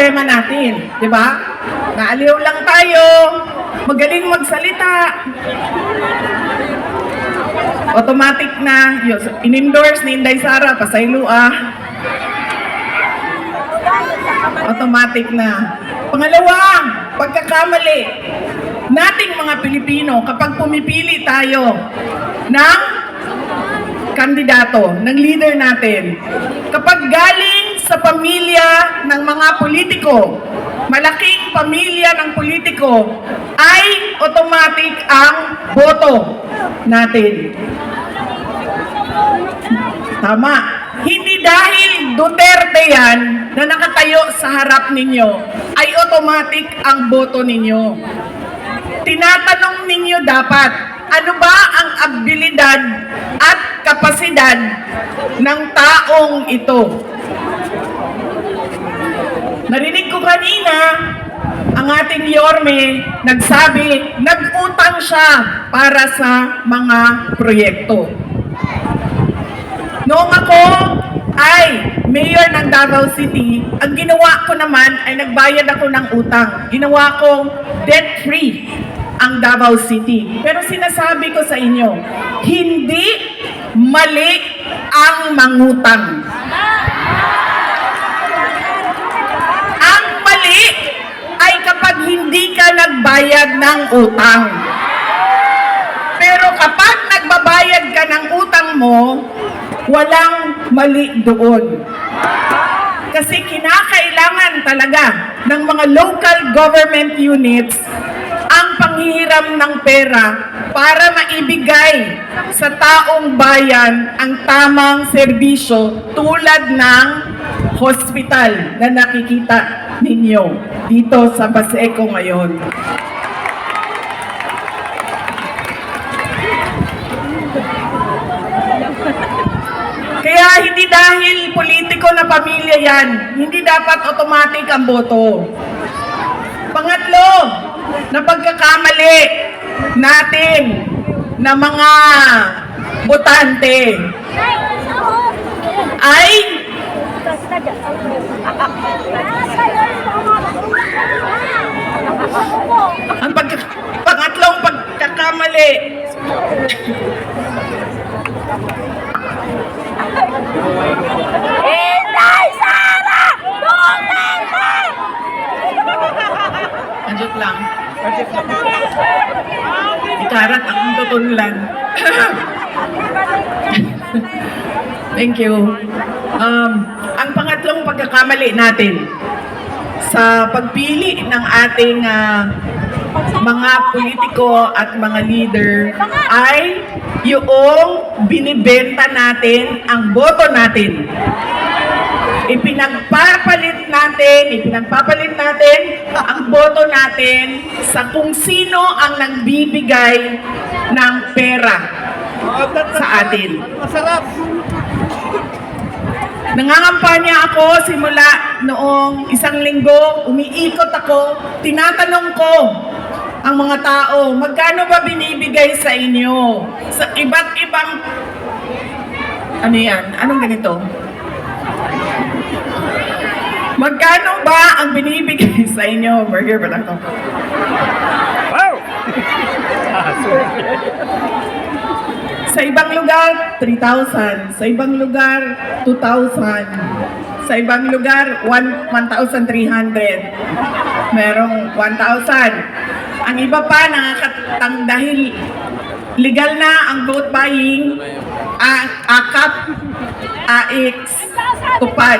problema natin, di ba? Naaliw lang tayo, magaling magsalita. Automatic na, in-endorse ni Inday Sara, pasaylo ah. Automatic na. Pangalawa, pagkakamali nating mga Pilipino kapag pumipili tayo ng kandidato, ng leader natin. Kapag galing sa pamilya ng mga politiko, malaking pamilya ng politiko, ay automatic ang boto natin. Tama. Hindi dahil Duterte yan na nakatayo sa harap ninyo, ay automatic ang boto ninyo. Tinatanong ninyo dapat, ano ba ang abilidad at kapasidad ng taong ito? Narinig ko kanina, ang ating Yorme nagsabi, nag-utang siya para sa mga proyekto. Noong ako ay mayor ng Davao City, ang ginawa ko naman ay nagbayad ako ng utang. Ginawa kong debt-free ang Davao City. Pero sinasabi ko sa inyo, hindi mali ang mangutang. Ang mali ay kapag hindi ka nagbayad ng utang. Pero kapag nagbabayad ka ng utang mo, walang mali doon. Kasi kinakailangan talaga ng mga local government units ang panghihiram ng pera para maibigay sa taong bayan ang tamang serbisyo tulad ng hospital na nakikita ninyo dito sa Baseco ngayon. Kaya hindi dahil politiko na pamilya yan, hindi dapat automatic ang boto. Pangatlo, na pagkakamali natin na mga botante ay ang pagka, pangatlong pagkakamali Inday Sara Duterte! Anjot lang. Ikarat ang tutulan. Thank you. Um, ang pangatlong pagkakamali natin sa pagpili ng ating ah, mga politiko at mga leader ay yung binibenta natin ang boto natin. Ipinagpapalit natin, ipinagpapalit natin ang boto natin sa kung sino ang nagbibigay ng pera sa atin. Masarap. Nangangampanya ako simula noong isang linggo, umiikot ako, tinatanong ko ang mga tao, magkano ba binibigay sa inyo? Sa iba't ibang... Ano yan? Anong ganito? Magkano ba ang binibigay sa inyo? Burger ba lang to? Wow! Sa ibang lugar, 3,000. Sa ibang lugar, 2,000. Sa ibang lugar, 1 1,300. Merong 1,000. Ang iba pa, nakakatang dahil legal na ang vote buying, a AKAP, AX, tupad.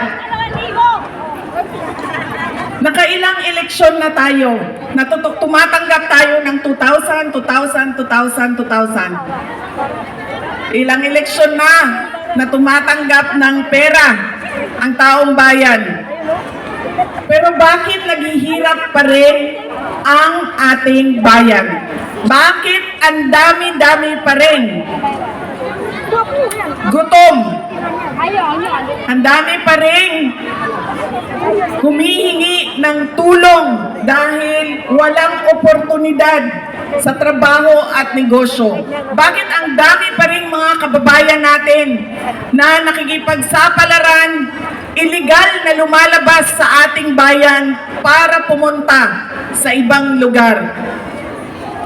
Nakailang eleksyon na tayo. Natutok, tumatanggap tayo ng 2,000, 2,000, 2,000, 2,000. Ilang eleksyon na na tumatanggap ng pera ang taong bayan. Pero bakit naghihirap pa rin ang ating bayan? Bakit ang dami-dami pa rin? Gutom. Ang dami pa rin humihingi ng tulong dahil walang oportunidad sa trabaho at negosyo. Bakit ang dami pa rin mga kababayan natin na nakikipagsapalaran iligal na lumalabas sa ating bayan para pumunta sa ibang lugar.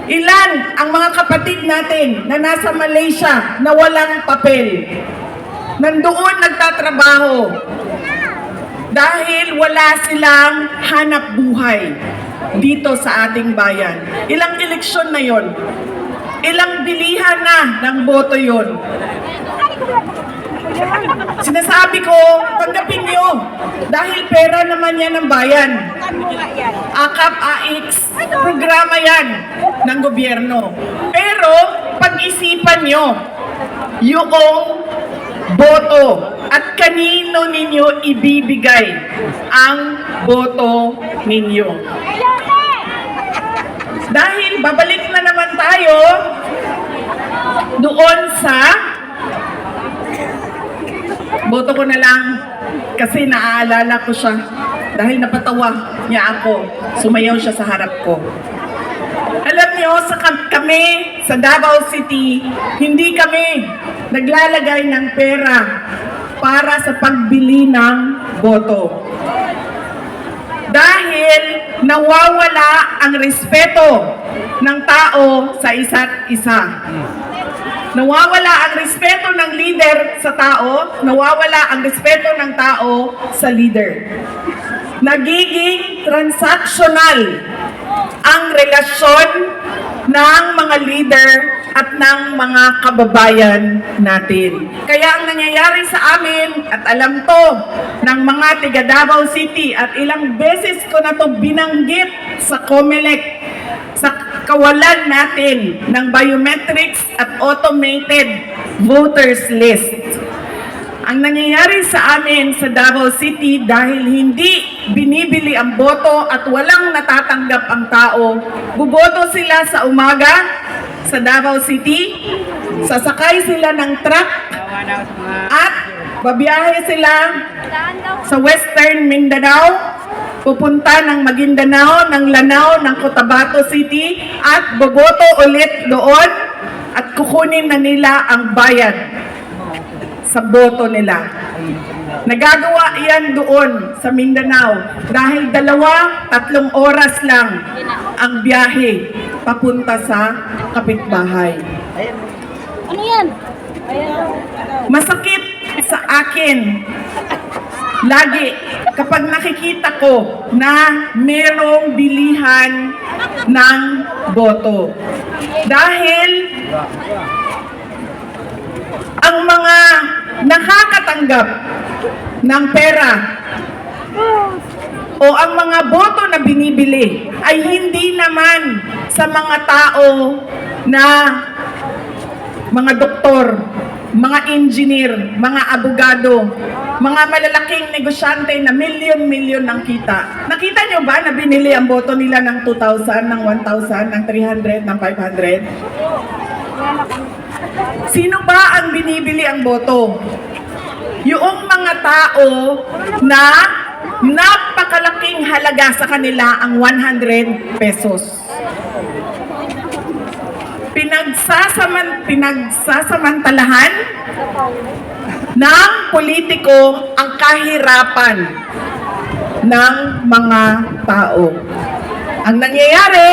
Ilan ang mga kapatid natin na nasa Malaysia na walang papel? Nandoon nagtatrabaho dahil wala silang hanap buhay dito sa ating bayan. Ilang eleksyon na yon? Ilang bilihan na ng boto yon? Sinasabi ko, tanggapin nyo. Dahil pera naman yan ng bayan. AKAP, AX, programa yan ng gobyerno. Pero, pag-isipan nyo, yung boto at kanino ninyo ibibigay ang boto ninyo. Dahil babalik na naman tayo doon sa boto ko na lang kasi naaalala ko siya dahil napatawa niya ako. Sumayaw siya sa harap ko. Alam niyo, sa kam- kami sa Davao City, hindi kami naglalagay ng pera para sa pagbili ng boto. Dahil nawawala ang respeto ng tao sa isa't isa. Nawawala ang respeto ng leader sa tao, nawawala ang respeto ng tao sa leader. Nagiging transactional ang relasyon ng mga leader at ng mga kababayan natin. Kaya ang nangyayari sa amin, at alam to ng mga tiga Davao City, at ilang beses ko na to binanggit sa COMELEC, sa kawalan natin ng biometrics at automated voters list. Ang nangyayari sa amin sa Davao City dahil hindi binibili ang boto at walang natatanggap ang tao, buboto sila sa umaga sa Davao City, sasakay sila ng truck at babiyahe sila sa Western Mindanao, pupunta ng Maguindanao, ng Lanao, ng Cotabato City at boboto ulit doon at kukunin na nila ang bayad sa boto nila. Nagagawa yan doon sa Mindanao dahil dalawa, tatlong oras lang ang biyahe papunta sa kapitbahay. Ano yan? Masakit sa akin lagi kapag nakikita ko na merong bilihan ng boto. Dahil ang mga nakakatanggap ng pera o ang mga boto na binibili ay hindi naman sa mga tao na mga doktor, mga engineer, mga abogado, mga malalaking negosyante na milyon-milyon ng kita. Nakita nyo ba na binili ang boto nila ng 2,000, ng 1,000, ng 300, ng 500? Sino ba ang binibili ang boto? Yung mga tao na napakalaking halaga sa kanila ang 100 pesos. Pinagsasaman, pinagsasamantalahan ng politiko ang kahirapan ng mga tao. Ang nangyayari,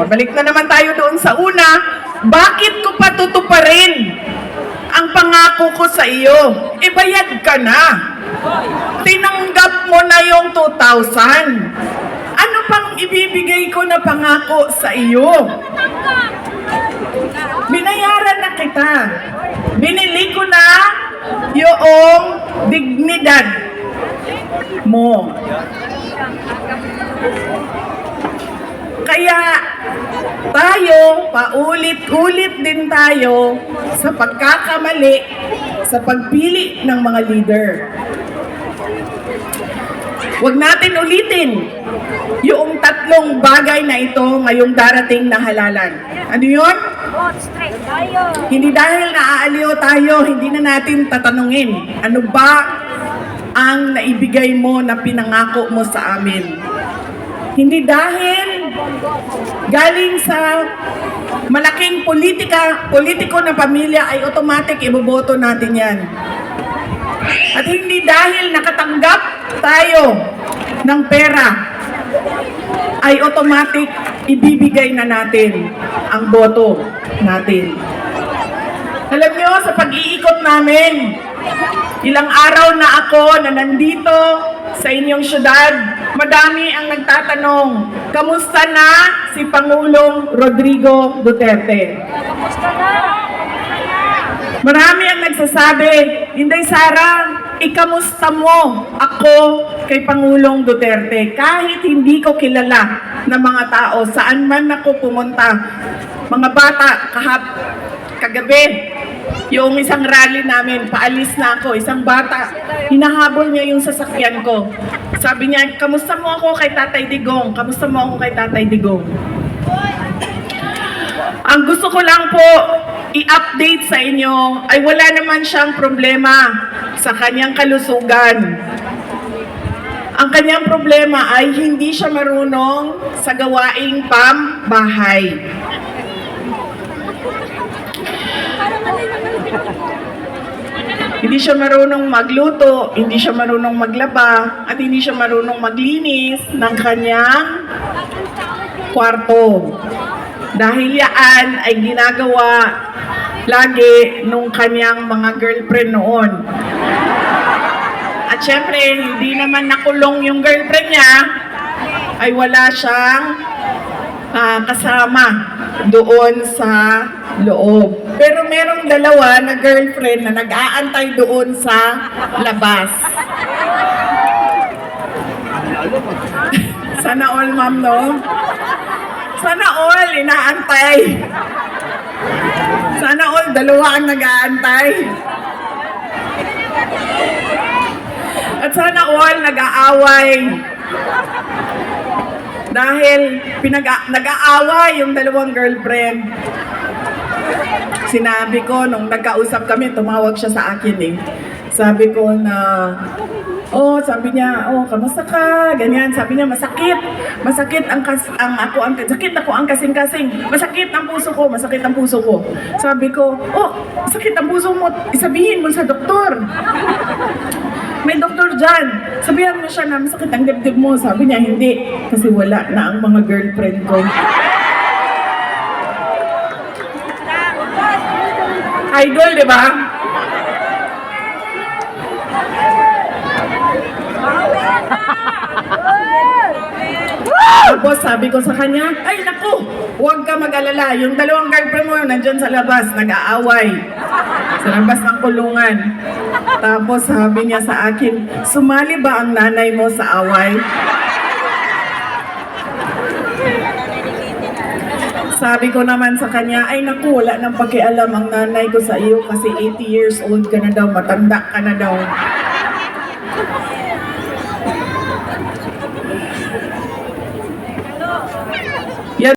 pabalik na naman tayo doon sa una, bakit ko pa tutuparin ang pangako ko sa iyo? Ibayad ka na. Tinanggap mo na yung 2,000. Ano pang ibibigay ko na pangako sa iyo? Binayaran na kita. Binili ko na yung dignidad mo. Kaya tayo, paulit-ulit din tayo sa pagkakamali sa pagpili ng mga leader. Huwag natin ulitin yung tatlong bagay na ito ngayong darating na halalan. Ano yun? Hindi dahil naaaliw tayo, hindi na natin tatanungin, ano ba ang naibigay mo na pinangako mo sa amin? Hindi dahil galing sa malaking politika, politiko na pamilya ay automatic iboboto natin yan. At hindi dahil nakatanggap tayo ng pera, ay automatic ibibigay na natin ang boto natin. Alam nyo, sa pag-iikot namin, ilang araw na ako na nandito sa inyong syudad, madami ang nagtatanong, kamusta na si Pangulong Rodrigo Duterte? Marami ang nagsasabi, Inday Sara, ikamusta mo ako kay Pangulong Duterte kahit hindi ko kilala ng mga tao saan man ako pumunta. Mga bata, kahap, kagabi, yung isang rally namin, paalis na ako, isang bata, hinahabol niya yung sasakyan ko. Sabi niya, kamusta mo ako kay Tatay Digong? Kamusta mo ako kay Tatay Digong? Ang gusto ko lang po i-update sa inyo ay wala naman siyang problema sa kanyang kalusugan. Ang kanyang problema ay hindi siya marunong sa gawaing pambahay. Hindi siya marunong magluto, hindi siya marunong maglaba, at hindi siya marunong maglinis ng kanyang kwarto. Dahil yan ay ginagawa lagi nung kanyang mga girlfriend noon. At syempre, hindi naman nakulong yung girlfriend niya, ay wala siyang ah, kasama doon sa loob. Pero merong dalawa na girlfriend na nag-aantay doon sa labas. Sana all, ma'am, no? Sana all, inaantay. Sana all, dalawa ang nag-aantay. At sana all, nag-aaway. Dahil pinag nag-aaway yung dalawang girlfriend. Sinabi ko, nung nagkausap kami, tumawag siya sa akin eh. Sabi ko na, oh, sabi niya, oh, kamusta ka? Ganyan, sabi niya, masakit. Masakit ang, kas ang ako, ang, sakit ako ang kasing-kasing. Masakit ang puso ko, masakit ang puso ko. Sabi ko, oh, sakit ang puso mo, isabihin mo sa doktor. May doktor dyan. Sabihan mo siya na masakit ang dibdib mo. Sabi niya, hindi. Kasi wala na ang mga girlfriend ko. Idol, di ba? Tapos sabi ko sa kanya, ay naku, huwag ka mag-alala. Yung dalawang girlfriend mo nandyan sa labas, nag-aaway. Sa ng kulungan. Tapos sabi niya sa akin, sumali ba ang nanay mo sa away? Sabi ko naman sa kanya, ay naku, wala nang pakialam ang nanay ko sa iyo kasi 80 years old ka na daw, matanda ka na daw.